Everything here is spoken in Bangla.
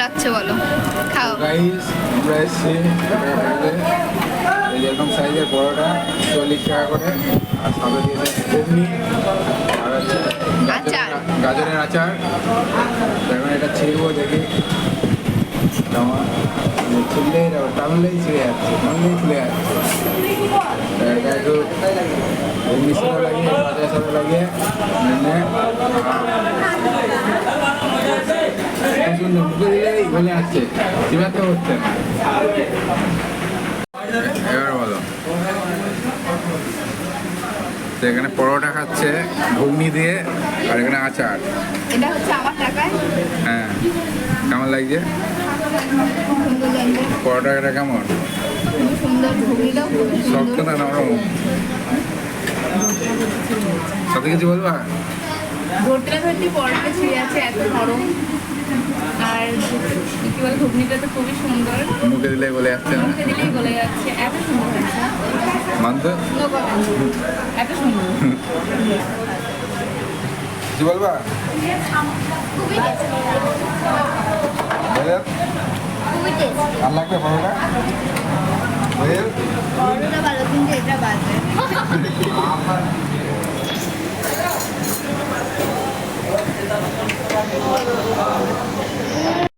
লাগছে বলো। খাও। গাইস আমরা এসেছি হোটেলে সাইজের বড়টা চল্লিশ টাকা করে। আর সাথে দিয়েছে ঘুগনি আর আচার। গাজরের- গাজরের আচার। এখন এটা ছিঁড়বো দেখি। কেমন ছিঁড়লেই যাব টানলেই ছিঁড়ে যাচ্ছে টানলেই ছিঁড়ে যাচ্ছে। এটা একটু ঘুগনির সাথে লাগিয়ে সাথে লাগিয়ে নিয়ে খুব মুখে দিলেই গলে আসছে। চিবাতে হচ্ছে না। এবার বলো। তো এখানে পরোটা খাচ্ছে ঘুগনি দিয়ে আর এখানে আচার। এটা হচ্ছে আমার টাকায়। হ্যাঁ। কেমন লাগছে? পরোটা পরোটাটা কেমন? শক্ত না নরম। সাথে কিছু বলবা? পরোটা ছিঁড়ে আছে এত নরম। ঘুগনিটা তো খুবই সুন্দর। মুখে দিলে গলে যাচ্ছে। মুখে যাচ্ছে। এত সুন্দর মানতে এত সুন্দর। কি বলবা আর লাগবে বড়টা বড়টা ভালো কিন্তু এটা বাজে। Oh,